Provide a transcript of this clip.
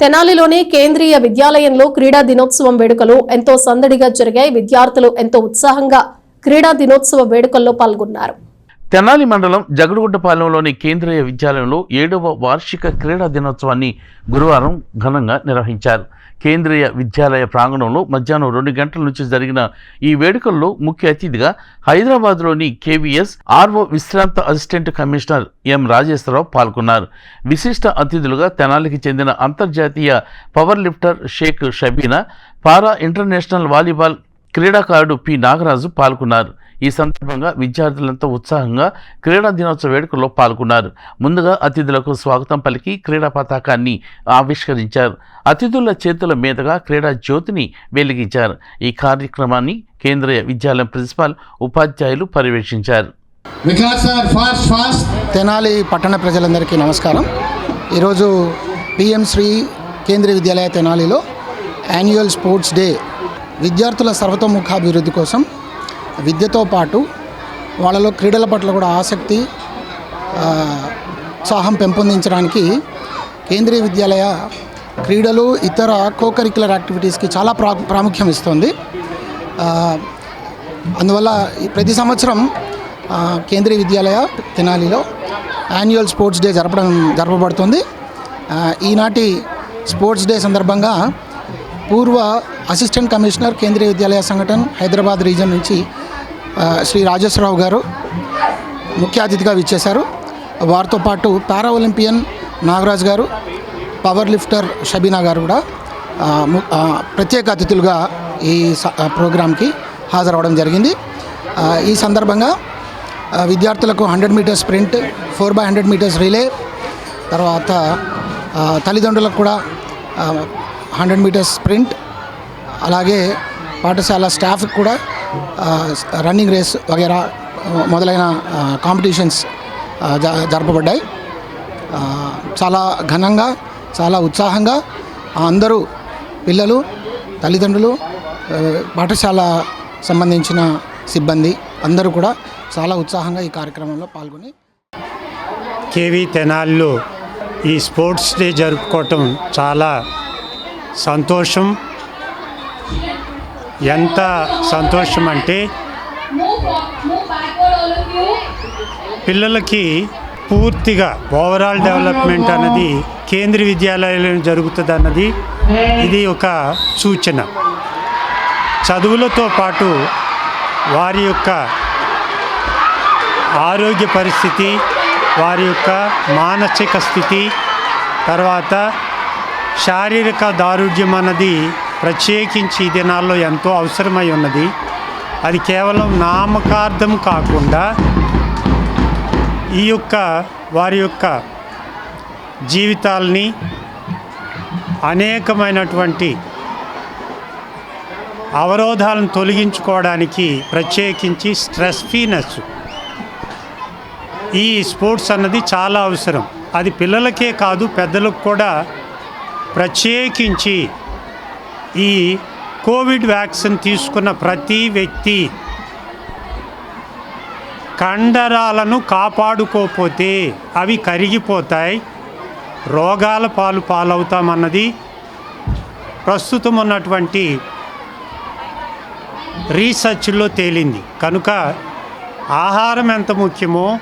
తెనాలిలోని కేంద్రీయ విద్యాలయంలో క్రీడా దినోత్సవం వేడుకలు ఎంతో సందడిగా జరిగాయి. విద్యార్థులు ఎంతో ఉత్సాహంగా క్రీడా దినోత్సవ వేడుకల్లో పాల్గొన్నారు. తెనాలి మండలం జగడుగుడ్డపాలెంలోని కేంద్రీయ విద్యాలయంలో ఏడవ వార్షిక క్రీడా దినోత్సవాన్ని గురువారం ఘనంగా నిర్వహించారు. కేంద్రీయ విద్యాలయ ప్రాంగణంలో మధ్యాహ్నం రెండు గంటల నుంచి జరిగిన ఈ వేడుకల్లో ముఖ్య అతిథిగా హైదరాబాద్లోని కేవీఎస్ ఆర్ఓ విశ్రాంత అసిస్టెంట్ కమిషనర్ ఎం రాజేశ్వరరావు పాల్గొన్నారు. విశిష్ట అతిథులుగా తెనాలికి చెందిన అంతర్జాతీయ power lifter Shaik Shabina para international volleyball క్రీడాకారుడు పి నాగరాజు పాల్గొన్నారు. ఈ సందర్భంగా విద్యార్థులంతా ఉత్సాహంగా క్రీడా దినోత్సవ వేడుకల్లో పాల్గొన్నారు. ముందుగా అతిథులకు స్వాగతం పలికి క్రీడా పతాకాన్ని ఆవిష్కరించారు. అతిథుల చేతుల మీదుగా క్రీడా జ్యోతిని వెలిగించారు. ఈ కార్యక్రమాన్ని కేంద్రీయ విద్యాలయం ప్రిన్సిపాల్ ఉపాధ్యాయులు పర్యవేక్షించారు. Vikas sir fast fast. Tenali పట్టణ ప్రజలందరికీ నమస్కారం. ఈరోజు పిఎం శ్రీ కేంద్రీయ విద్యాలయ తెనాలిలో యాన్యువల్ స్పోర్ట్స్ డే. విద్యార్థుల సర్వతోముఖాభివృద్ధి కోసం విద్యతో పాటు వాళ్ళలో క్రీడల పట్ల కూడా ఆసక్తి ఉత్సాహం పెంపొందించడానికి కేంద్రీయ విద్యాలయ క్రీడలు ఇతర కోకరిక్యులర్ యాక్టివిటీస్కి చాలా ప్రా ప్రాముఖ్యం ఇస్తుంది. అందువల్ల ప్రతి సంవత్సరం కేంద్రీయ విద్యాలయ తెనాలిలో యాన్యువల్ స్పోర్ట్స్ డే జరపడం జరపబడుతుంది. ఈనాటి స్పోర్ట్స్ డే సందర్భంగా పూర్వ అసిస్టెంట్ కమిషనర్ కేంద్రీయ విద్యాలయ సంఘటన హైదరాబాద్ రీజన్ నుంచి శ్రీ రాజేశ్వరరావు గారు ముఖ్య అతిథిగా విచ్చేశారు. వారితో పాటు పారా ఒలింపియన్ నాగరాజ్ గారు పవర్ లిఫ్టర్ షబీనా గారు కూడా ప్రత్యేక అతిథులుగా ఈ స- ప్రోగ్రాంకి హాజరవడం జరిగింది. ఈ సందర్భంగా విద్యార్థులకు hundred meters sprint four by hundred meters relay తర్వాత తల్లిదండ్రులకు కూడా హండ్రెడ్ మీటర్స్ స్ప్రింట్ అలాగే పాఠశాల స్టాఫ్కి కూడా రన్నింగ్ రేస్ వగేరా మొదలైన కాంపిటీషన్స్ జ- జరపబడ్డాయి. చాలా ఘనంగా చాలా ఉత్సాహంగా అందరూ పిల్లలు తల్లిదండ్రులు పాఠశాల సంబంధించిన సిబ్బంది అందరూ కూడా చాలా ఉత్సాహంగా ఈ కార్యక్రమంలో పాల్గొని కేవీ తెనాల్లో ఈ స్పోర్ట్స్ డే జరుపుకోవటం చాలా సంతోషం. ఎంత సంతోషం అంటే పిల్లలకి పూర్తిగా ఓవరాల్ డెవలప్మెంట్ అన్నది కేంద్రీయ విద్యాలయంలో జరుగుతుంది అన్నది ఇది ఒక సూచన. చదువులతో పాటు వారి యొక్క ఆరోగ్య పరిస్థితి వారి యొక్క మానసిక స్థితి తర్వాత శారీరక దారుఢ్యం అన్నది ప్రత్యేకించి ఈ దినాల్లో ఎంతో అవసరమై ఉన్నది. అది కేవలం నామకార్థం కాకుండా ఈ యొక్క వారి యొక్క జీవితాల్ని అనేకమైనటువంటి అవరోధాలను తొలగించుకోవడానికి ప్రత్యేకించి స్ట్రెస్ ఫీనెస్ ఈ స్పోర్ట్స్ అన్నది చాలా అవసరం. అది పిల్లలకే కాదు పెద్దలకు కూడా ప్రత్యేకించి ఈ కోవిడ్ వ్యాక్సిన్ తీసుకున్న ప్రతి వ్యక్తి కండరాలను కాపాడుకోపోతే అవి కరిగిపోతాయి రోగాల పాలు పాలవుతామన్నది ప్రస్తుతం ఉన్నటువంటి రీసెర్చ్లో తేలింది. కనుక ఆహారం ఎంత ముఖ్యమో